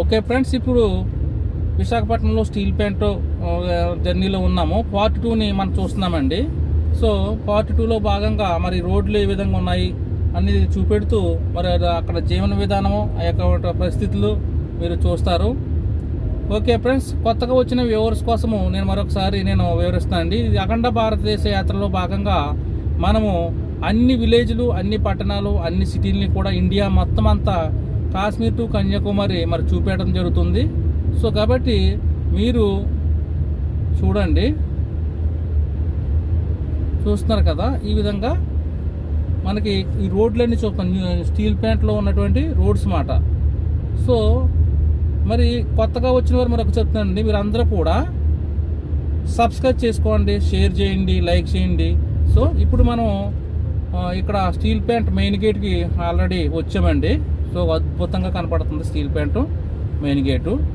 Okay friends ఇప్పుడు విశాఖపట్నంలో steel plant జర్నీలో ఉన్నాము. పార్ట్ టూని మనం చూస్తున్నామండి. సో పార్ట్ టూలో భాగంగా మరి రోడ్లు ఏ విధంగా ఉన్నాయి అనేది చూపెడుతూ మరి అక్కడ జీవన విధానము ఆ యొక్క పరిస్థితులు మీరు చూస్తారు. ఓకే ఫ్రెండ్స్ కొత్తగా వచ్చిన వ్యూవర్స్ కోసము నేను మరొకసారి నేను వివరిస్తాను అండి. ఇది అఖండ భారతదేశ యాత్రలో భాగంగా మనము అన్ని విలేజ్లు అన్ని పట్టణాలు అన్ని సిటీలని కూడా ఇండియా మొత్తం అంతా కాశ్మీర్ టు కన్యాకుమారి మరి చూపించడం జరుగుతుంది. సో కాబట్టి మీరు చూడండి. చూస్తున్నారు కదా ఈ విధంగా మనకి ఈ రోడ్లన్నీ చూస్తాం. స్టీల్ ప్లాంట్లో ఉన్నటువంటి రోడ్స్ మాట. సో మరి కొత్తగా వచ్చిన వారు మరొక చెప్తానండి మీరు అందరూ కూడా సబ్స్క్రైబ్ చేసుకోండి షేర్ చేయండి లైక్ చేయండి. సో ఇప్పుడు మనం ఇక్కడ స్టీల్ ప్లాంట్ మెయిన్ గేట్కి ఆల్రెడీ వచ్చామండి. సో అద్భుతంగా కనపడుతుంది steel plant main gate.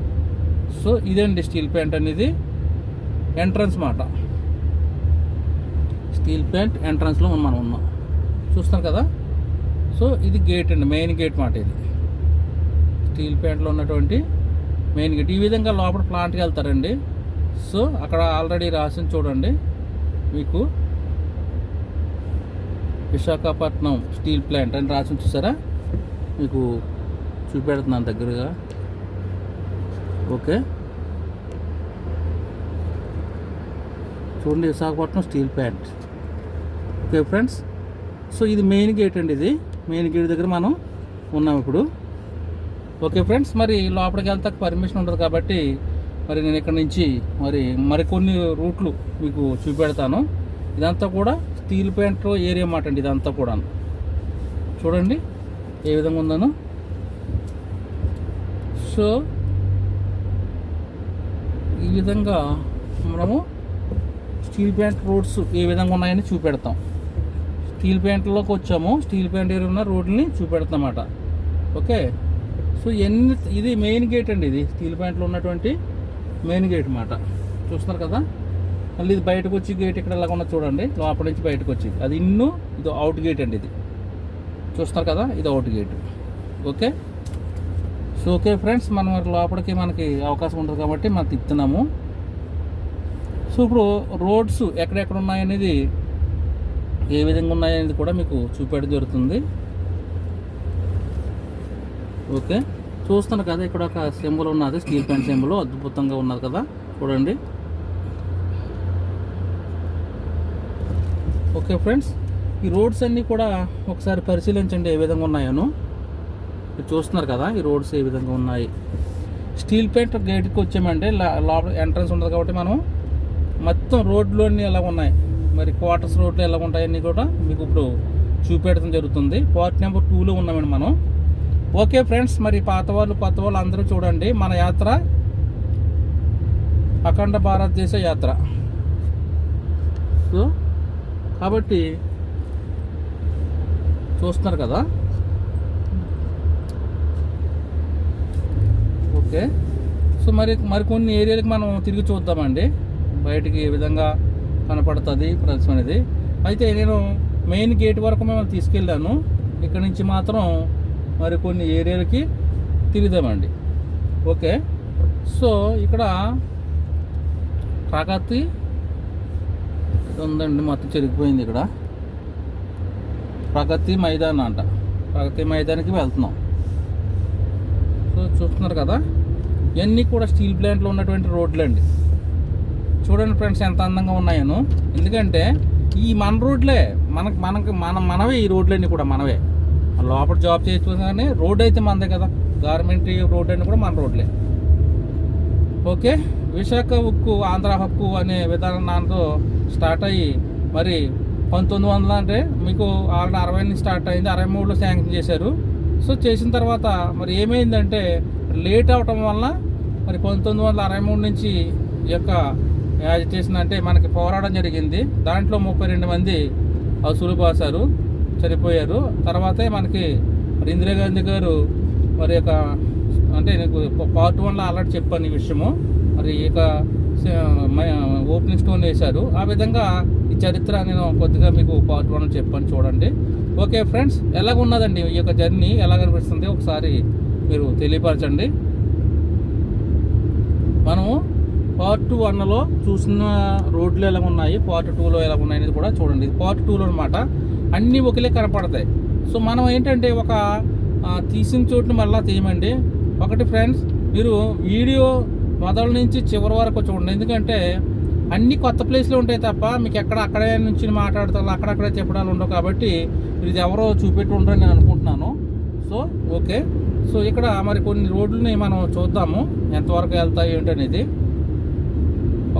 So ఇదండి స్టీల్ ప్యాంట్ అనేది? ఎంట్రన్స్ మాట. స్టీల్ ప్యాంట్ ఎంట్రన్స్లో మనం ఉన్నాం. చూస్తాం కదా? సో ఇది గేట్ అండి మెయిన్ గేట్ మాట ఇది. స్టీల్ ప్యాంట్లో ఉన్నటువంటి మెయిన్ గేట్. ఈ విధంగా లోపల ప్లాంట్కి వెళ్తారండి. సో అక్కడ ఆల్రెడీ రాసిన చూడండి మీకు. విశాఖపట్నం స్టీల్ ప్లాంట్ అని రాసి చూసారా? మీకు చూపెడుతున్నాను దగ్గరగా. ఓకే. చూడండి Visakhapatnam steel plant okay friends. So ఇది మెయిన్ గేట్ అండి ఇది. మెయిన్ గేట్ దగ్గర మనం ఉన్నాం ఇప్పుడు. ఓకే ఫ్రెండ్స్ మరి లోపలికి వెళ్తాక పర్మిషన్ ఉండదు కాబట్టి మరి నేను ఇక్కడ నుంచి మరి మరికొన్ని రూట్లు మీకు చూపెడతాను. ఇదంతా కూడా స్టీల్ ప్యాంట్ ఏరియా మాట అండి ఇదంతా కూడా చూడండి. ఏ విధంగా ఉందను? సో ఈ విధంగా మనము స్టీల్ ప్యాంట్ రోడ్స్ ఏ విధంగా ఉన్నాయని చూపెడతాం. స్టీల్ ప్యాంట్లోకి వచ్చాము. స్టీల్ ప్యాంట్ ఏరియా ఉన్న రోడ్ని చూపెడతామన్నమాట. ఓకే? సో ఎన్ని ఇది మెయిన్ గేట్ అండి ఇది. స్టీల్ ప్యాంట్లో ఉన్నటువంటి మెయిన్ గేట్ మాట చూస్తున్నారు కదా? మళ్ళీ ఇది బయటకు వచ్చి గేట్ ఇక్కడ ఎలాగ ఉన్నది చూడండి. లోపల నుంచి బయటకు వచ్చి. అది ఇన్ను ఇది అవుట్ గేట్ అండి ఇది. చూస్తున్నారు కదా ఇది out gate okay? So okay friends మనం లోపలికి మనకి అవకాశం ఉంటుంది కాబట్టి మనం తిప్పుతున్నాము. సో ఇప్పుడు రోడ్స్ ఎక్కడెక్కడ ఉన్నాయనేది ఏ విధంగా ఉన్నాయనేది కూడా మీకు చూపెట్టడం జరుగుతుంది. ఓకే చూస్తున్నారు కదా ఇక్కడ ఒక సింబల్ ఉన్నది స్టీల్ ప్లాంట్ సింబల్ అద్భుతంగా ఉన్నది కదా చూడండి. ఓకే ఫ్రెండ్స్ ఈ రోడ్స్ అన్నీ కూడా ఒకసారి పరిశీలించండి ఏ విధంగా ఉన్నాయను. మీరు చూస్తున్నారు కదా ఈ రోడ్స్ ఏ విధంగా ఉన్నాయి. స్టీల్ పెయింట్ గేట్కి వచ్చామంటే లోపల ఎంట్రన్స్ ఉండదు కాబట్టి మనం మొత్తం రోడ్లు అన్నీ ఎలా ఉన్నాయి. మరి క్వార్టర్స్ రోడ్లు ఎలా ఉంటాయన్నీ కూడా మీకు ఇప్పుడు చూపెట్టడం జరుగుతుంది. పార్ట్ నెంబర్ టూలో ఉన్నామండి మనం. ఓకే ఫ్రెండ్స్ మరి పాత వాళ్ళు కొత్త వాళ్ళు అందరూ చూడండి. మన యాత్ర అఖండ భారతదేశ యాత్ర. సో కాబట్టి చూస్తున్నారు కదా? ఓకే. సో మరి మరికొన్ని ఏరియాలకు మనం తిరిగి చూద్దామండి. బయటికి ఏ విధంగా కనపడుతుంది ప్రదేశం అనేది. అయితే నేను మెయిన్ గేట్ వరకు మేము తీసుకెళ్ళాను. ఇక్కడ నుంచి మాత్రం మరి కొన్ని ఏరియాలకి తిరుగుదామండి. ఓకే. సో ఇక్కడ కాకత్తి ఉందండి మొత్తం చెరిగిపోయింది ఇక్కడ. ప్రగతి మైదాన్ అంట. ప్రగతి మైదానికి వెళ్తున్నాం. సో చూస్తున్నారు కదా ఇవన్నీ కూడా స్టీల్ ప్లాంట్లో ఉన్నటువంటి రోడ్లు అండి చూడండి ఫ్రెండ్స్ ఎంత అందంగా ఉన్నాయను. ఎందుకంటే ఈ మన రోడ్లే మనకు మనకు మన మనవే ఈ రోడ్లన్నీ కూడా మనవే లోపల జాబ్ చేసుకుని రోడ్ అయితే మనదే కదా. గవర్నమెంట్ రోడ్ అన్నీ కూడా మన రోడ్లే. ఓకే విశాఖ ఉక్కు ఆంధ్ర హక్కు అనే విధానంతో స్టార్ట్ అయ్యి మరి పంతొమ్మిది వందల అంటే మీకు ఆల్రెడీ అరవై నుంచి స్టార్ట్ అయింది అరవై మూడులో శాంక్షన్ చేశారు. సో చేసిన తర్వాత మరి ఏమైందంటే లేట్ అవటం వల్ల మరి పంతొమ్మిది వందల అరవై మూడు నుంచి ఈ యొక్క యాజిటేషన్ అంటే మనకి పోరాటం జరిగింది. దాంట్లో ముప్పై రెండు మంది అసులు బాసారు చనిపోయారు. తర్వాతే మనకి మరి ఇందిరాగాంధీ గారు మరి యొక్క అంటే నీకు పార్ట్ వన్లో ఆల్రెడీ చెప్పాను ఈ విషయము. మరి ఈ యొక్క ఓపెనింగ్ స్టోన్ వేశారు. ఆ విధంగా ఈ చరిత్ర నేను కొద్దిగా మీకు పార్ట్ వన్ చెప్పాను చూడండి. ఓకే ఫ్రెండ్స్ ఎలాగ ఉన్నదండి ఈ యొక్క జర్నీ ఎలా కనిపిస్తుంది? ఒకసారి మీరు తెలియపరచండి. మనము పార్ట్ టూ వన్లో చూసిన రోడ్లు ఎలా ఉన్నాయి పార్ట్ టూలో ఎలా ఉన్నాయి అనేది కూడా చూడండి. ఇది పార్ట్ టూలో అనమాట అన్నీ ఒకలే కనపడతాయి. సో మనం ఏంటంటే ఒక తీసిన చోటుని మళ్ళీ తీయమండి. ఒకటి ఫ్రెండ్స్ మీరు వీడియో మొదల నుంచి చివరి వరకు చూడండి. ఎందుకంటే అన్ని కొత్త ప్లేస్లు ఉంటాయి తప్ప మీకు ఎక్కడ అక్కడే నుంచి మాట్లాడతారు అక్కడక్కడే చెప్పడాలు ఉండవు కాబట్టి ఇది ఎవరో చూపెట్టి ఉంటారని నేను అనుకుంటున్నాను. So okay. సో ఇక్కడ మరి కొన్ని రోడ్లని మనం చూద్దాము. ఎంతవరకు వెళ్తాయి ఏంటనేది.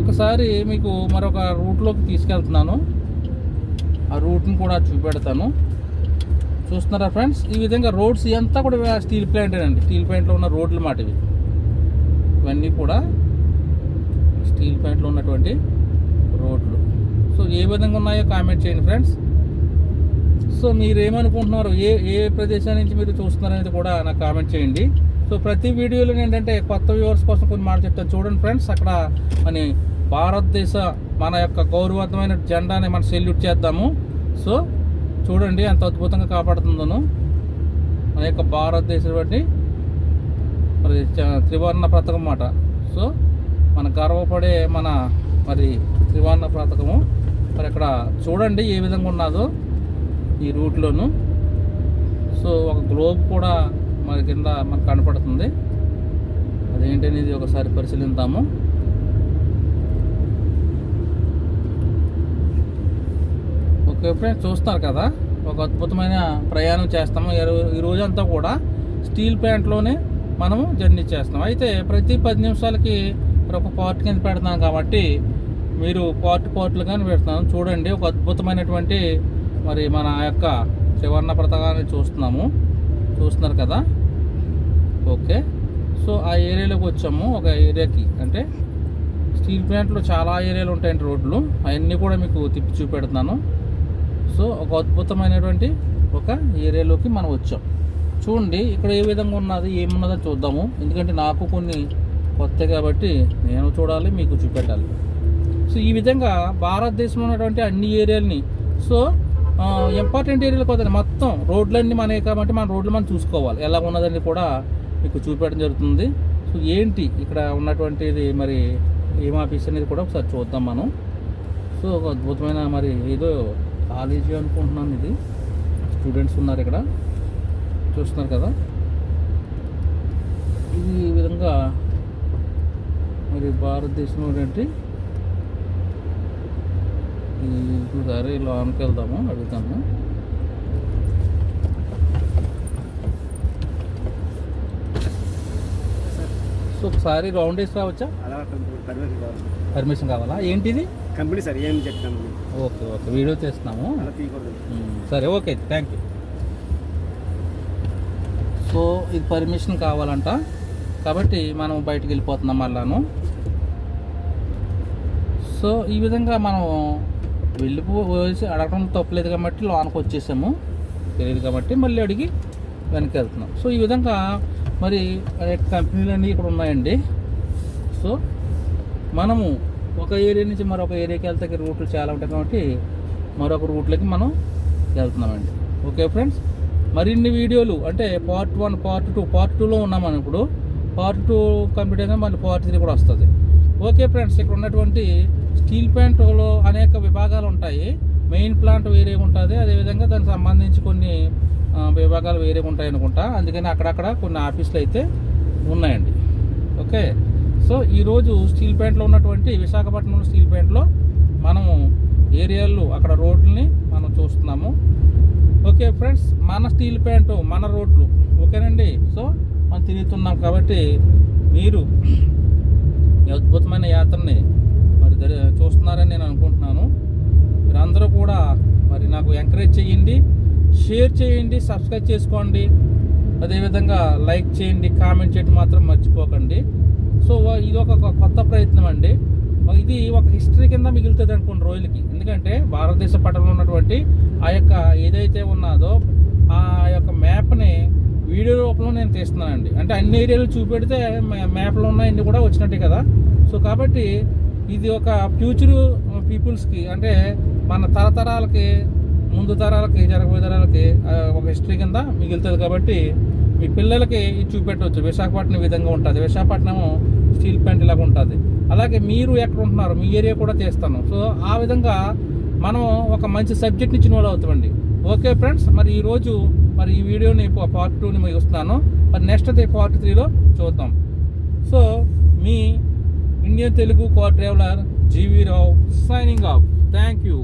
ఒకసారి మీకు మరొక రూట్లోకి తీసుకెళ్తున్నాను. ఆ రూట్ని కూడా చూపెడతాను. చూస్తున్నారా ఫ్రెండ్స్? ఈ విధంగా రోడ్స్ అంతా కూడా స్టీల్ ప్లాంట్ అండి స్టీల్ ప్లాంట్లో ఉన్న రోడ్లు మాట ఇవి ఇవన్నీ కూడా స్టీల్ ప్లాంట్లో ఉన్నటువంటి రోడ్లు. సో ఏ విధంగా ఉన్నాయో కామెంట్ చేయండి ఫ్రెండ్స్. సో మీరు ఏమనుకుంటున్నారు ఏ ఏ ప్రదేశం నుంచి మీరు చూస్తున్నారనేది కూడా నాకు కామెంట్ చేయండి. సో ప్రతి వీడియోలో ఏంటంటే కొత్త వ్యూవర్స్ కోసం కొన్ని మాట చెప్తాను. చూడండి ఫ్రెండ్స్ అక్కడ మన భారతదేశ మన యొక్క గౌరవంతమైన జెండాని మనం సెల్యూట్ చేద్దాము. సో చూడండి ఎంత అద్భుతంగా కాపాడుతుందను. మన యొక్క భారతదేశం బట్టి మరి చ- త్రివర్ణ పథకం మాట సో మన గర్వపడే మన మరి త్రివర్ణ పథకము మరి అక్కడ చూడండి ఏ విధంగా ఉన్నదో ఈ రూట్లోను. సో ఒక గ్లోబ్ కూడా మన కింద మనకు కనపడుతుంది. అదేంటనేది ఒకసారి పరిశీలిద్దాము. ఓకే ఫ్రెండ్స్ చూస్తారు కదా. ఒక అద్భుతమైన ప్రయాణం చేస్తాము. ఈ ఈ రోజంతా కూడా స్టీల్ ప్లాంట్లోనే మనము జర్నీ చేస్తాం అయితే ప్రతి పది నిమిషాలకి ఒక పార్ట్ కింద పెడతాం కాబట్టి మీరు పార్ట్ పార్ట్లు కానీ పెడతాను చూడండి ఒక అద్భుతమైనటువంటి మరి మన యొక్క త్రివర్ణ పథకాన్ని చూస్తున్నాము. చూస్తున్నారు కదా? ఓకే. సో ఆ ఏరియాలోకి వచ్చాము. ఒక ఏరియాకి అంటే స్టీల్ ప్లాంట్లో చాలా ఏరియాలు ఉంటాయండి రోడ్లు. అవన్నీ కూడా మీకు తిప్పి చూపెడుతున్నాను. సో ఒక అద్భుతమైనటువంటి ఒక ఏరియాలోకి మనం వచ్చాం. చూడండి ఇక్కడ ఏ విధంగా ఉన్నది ఏమున్నదో చూద్దాము. ఎందుకంటే నాకు కొన్ని కొత్త కాబట్టి నేను చూడాలి మీకు చూపెట్టాలి. సో ఈ విధంగా భారతదేశంలో ఉన్నటువంటి అన్ని ఏరియాలని సో ఇంపార్టెంట్ ఏరియాలు వద్దండి మొత్తం రోడ్లన్నీ మనవి కాబట్టి మన రోడ్లు మనం చూసుకోవాలి. ఎలా ఉన్నదని కూడా మీకు చూపెట్టడం జరుగుతుంది. సో ఏంటి ఇక్కడ ఉన్నటువంటిది మరి ఏం ఆఫీస్ అనేది కూడా ఒకసారి చూద్దాం మనం. సో ఒక అద్భుతమైన మరి ఏదో కాలేజీ అనుకుంటున్నాను ఇది. స్టూడెంట్స్ ఉన్నారు ఇక్కడ. చూస్తున్నారు కదా? ఇది ఈ విధంగా మరి భారతదేశంలో ఉన్నటువంటి ఈ ఒకసారి లోనికి వెళ్దాము అడుగుతాము. సో ఒకసారి రౌండ్ వేసి రావచ్చా? పర్మిషన్ కావాలి. ఏంటిది? కంపెనీ సార్ ఏం చెప్తాను ఓకే ఓకే. వీడియో చేస్తున్నాము. సరే ఓకే. థ్యాంక్ యూ సో ఇది పర్మిషన్ కావాలంట. కాబట్టి మనం బయటకు వెళ్ళిపోతున్నాం మళ్ళాను. సో ఈ విధంగా మనం వెళ్ళిపోసి అడగడం తప్పలేదు కాబట్టి లోనికి వచ్చేసాము. తెలియదు కాబట్టి మళ్ళీ అడిగి వెనక్కి వెళ్తున్నాం. సో ఈ విధంగా మరి కంపెనీలు అన్నీ ఇక్కడ ఉన్నాయండి. సో మనము ఒక ఏరియా నుంచి మరొక ఏరియాకి వెళ్తే రూట్లు చాలా ఉంటాయి కాబట్టి మరొక రూట్లకి మనం వెళ్తున్నామండి. Okay friends? మరిన్ని వీడియోలు అంటే part one part two part టూలో ఉన్నాం ఇప్పుడు పార్ట్ టూ కంప్లీట్ అయితే మళ్ళీ పార్ట్ త్రీ కూడా వస్తుంది. ఓకే ఫ్రెండ్స్ ఇక్కడ ఉన్నటువంటి స్టీల్ ప్లాంట్లో అనేక విభాగాలు ఉంటాయి. మెయిన్ ప్లాంట్ వేరే ఉంటుంది అదేవిధంగా దానికి సంబంధించి కొన్ని విభాగాలు వేరే ఉంటాయి అనుకుంటా. అందుకని అక్కడక్కడ కొన్ని ఆఫీసులు అయితే ఉన్నాయండి. ఓకే సో ఈరోజు స్టీల్ ప్లాంట్లో ఉన్నటువంటి విశాఖపట్నంలో స్టీల్ ప్లాంట్లో మనము ఏరియాలు అక్కడ రోడ్లని మనం చూస్తాం. ఓకే ఫ్రెండ్స్ మన స్టీల్ ప్యాంటు మన రోడ్లు ఓకేనండి? సో మనం తిరుగుతున్నాం కాబట్టి మీరు అద్భుతమైన యాత్రని మరి చూస్తున్నారని నేను అనుకుంటున్నాను. మీరందరూ కూడా మరి నాకు ఎంకరేజ్ చేయండి షేర్ చేయండి సబ్స్క్రైబ్ చేసుకోండి. అదేవిధంగా లైక్ చేయండి కామెంట్ చేయడం మాత్రం మర్చిపోకండి. సో ఇది ఒక కొత్త ప్రయత్నం అండి. ఇది ఒక హిస్టరీ కింద మిగులుతుంది అనుకోండి రోజులకి. ఎందుకంటే భారతదేశ పటంలో ఉన్నటువంటి ఆ యొక్క ఏదైతే ఉన్నదో ఆ యొక్క మ్యాప్ని వీడియో రూపంలో నేను తీస్తున్నానండి. అంటే అన్ని ఏరియాలు చూపెడితే మ్యా- మ్యాప్లో ఉన్నాయన్నీ కూడా వచ్చినట్టే కదా. సో కాబట్టి ఇది ఒక ఫ్యూచర్ పీపుల్స్కి అంటే మన తరతరాలకి ముందు తరాలకి జరగబోయే తరాలకి ఒక హిస్టరీ కింద మిగులుతుంది కాబట్టి మీ పిల్లలకి ఇది చూపెట్టవచ్చు విశాఖపట్నం విధంగా ఉంటుంది. విశాఖపట్నం స్టీల్ ప్లాంట్ ఇలాగ ఉంటుంది. అలాగే మీరు ఎక్కడ ఉంటున్నారు మీ ఏరియా కూడా తీస్తాను సో ఆ విధంగా మనం ఒక మంచి సబ్జెక్ట్ నుంచి నోడ్ అవుతామండి. ఓకే ఫ్రెండ్స్ మరి ఈరోజు మరి ఈ వీడియోని పార్ట్ టూని ముగిస్తున్నాను. మరి నెక్స్ట్ అయితే పార్ట్ త్రీలో చూద్దాం. So me Indian Telugu co traveller G V Rao signing off thank you